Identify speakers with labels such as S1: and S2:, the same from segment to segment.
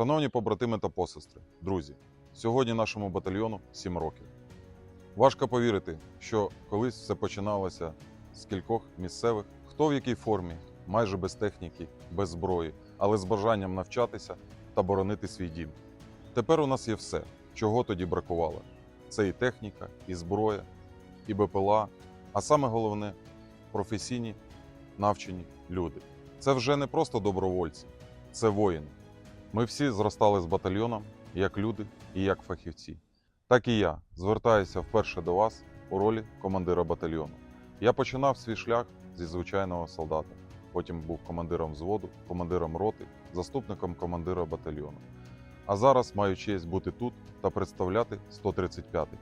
S1: Шановні побратими та посестри, друзі, сьогодні нашому батальйону 7 років. Важко повірити, що колись все починалося з кількох місцевих, хто в якій формі, майже без техніки, без зброї, але з бажанням навчатися та боронити свій дім. Тепер у нас є все, чого тоді бракувало. Це і техніка, і зброя, і БПЛА, а саме головне професійні навчені люди. Це вже не просто добровольці, це воїни. Ми всі зростали з батальйоном як люди і як фахівці. Так і я звертаюся вперше до вас у ролі командира батальйону. Я починав свій шлях зі звичайного солдата. Потім був командиром взводу, командиром роти, заступником командира батальйону. А зараз маю честь бути тут та представляти 135-й.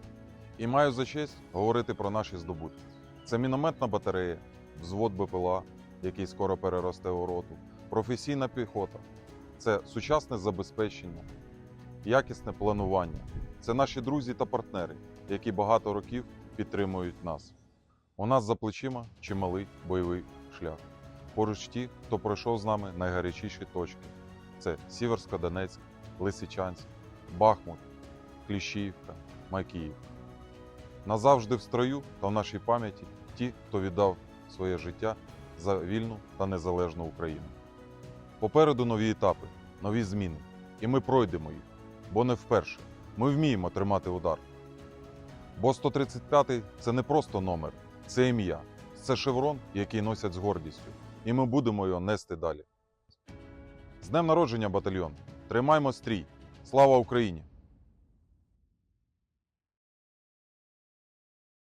S1: І маю за честь говорити про наші здобутки. Це мінометна батарея, взвод БПЛА, який скоро переросте у роту, професійна піхота, це сучасне забезпечення, якісне планування. Це наші друзі та партнери, які багато років підтримують нас. У нас за плечима чималий бойовий шлях. Поруч ті, хто пройшов з нами найгарячіші точки: це Сіверська Донецьк, Лисичанськ, Бахмут, Кліщіївка, Макіївка. Назавжди в строю та в нашій пам'яті ті, хто віддав своє життя за вільну та незалежну Україну. Попереду нові етапи, нові зміни, і ми пройдемо їх, бо не вперше. Ми вміємо тримати удар. Бо 135-й це не просто номер, це ім'я, це шеврон, який носять з гордістю, і ми будемо його нести далі. З днем народження, батальйон! Тримаймо стрій! Слава Україні!